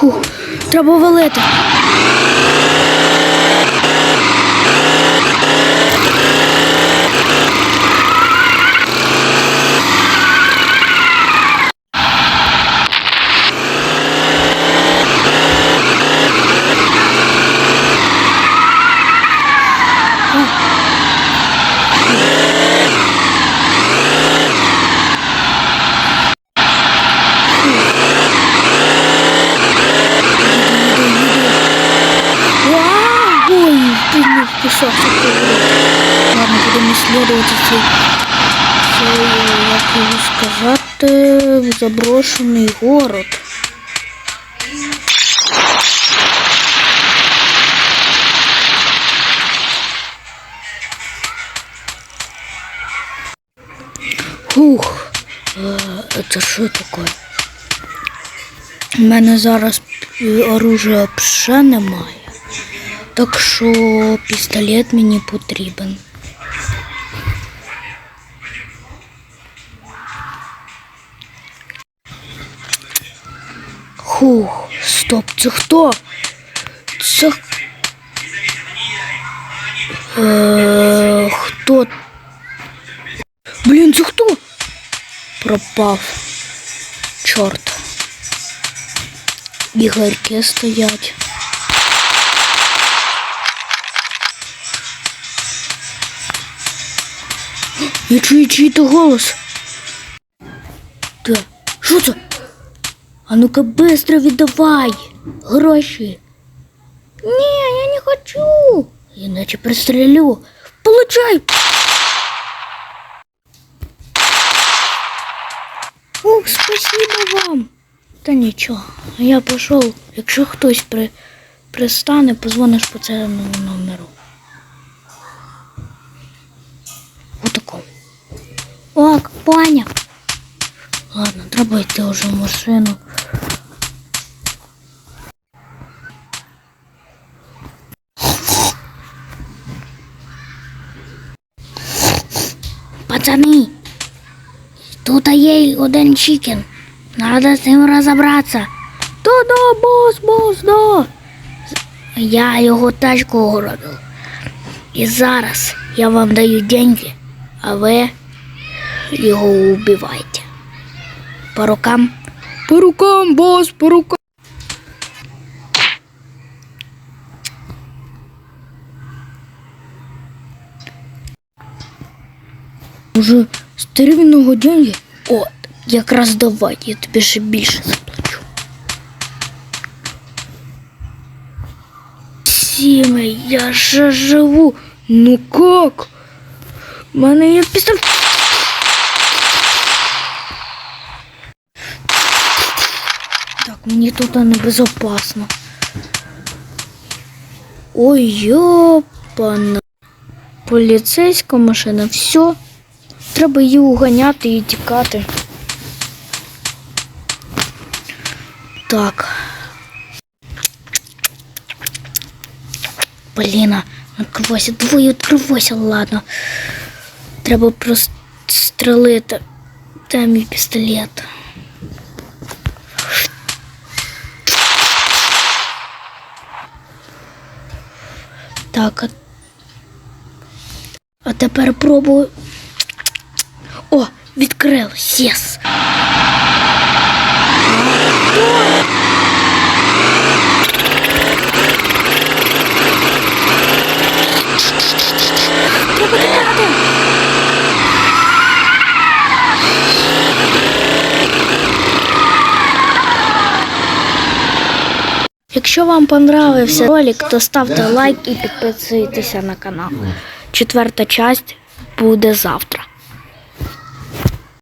Фух, треба валити. Вау! Ой, ты не пішов. Ладно, будемо исследовать цей, цей, як його сказати, заброшений город. Ух, е, це що таке? У мене зараз е, оружия ще немає. Так що пістолет мені потрібен. Хух, стоп, це хто? Це. Е, хто? Блін, це хто? Пропав. Чорт. Ігорки стоять. Я чую чий-то голос. Та, що це? А ну-ка быстро віддавай гроші. Ні, я не хочу. Іначе пристрелю. Получай. Ух, спасибо вам. Та нічого, я пішов. Якщо хтось при... пристане, позвониш по цьому номеру. Поняв. Ладно, треба йти вже в машину. Пацани, тут є один чикен. Надо з ним розібратися. Да, да, бос, бос, да. Я його тачку огородив. І зараз я вам даю деньги, а ви його убивайте. По рукам. По рукам, бос, по рукам. Уже стервіного деньги? О, якраз давай, я тобі ще більше заплачу. Сіме, я ще живу. Ну как? У мене є пістолет. Мені тут небезопасно. Ой, йопана. Поліцейська машина, все. Треба її уганяти і тікати. Так. Блін, відкривайся, двоє відкривайся, ладно. Треба просто стрелити. Де мій пістолет? Так, а, а тепер пробую. О, відкрилось, єс. Треба тікати. Якщо вам понравився ролик, то ставте лайк і підписуйтеся на канал. Четверта часть буде завтра.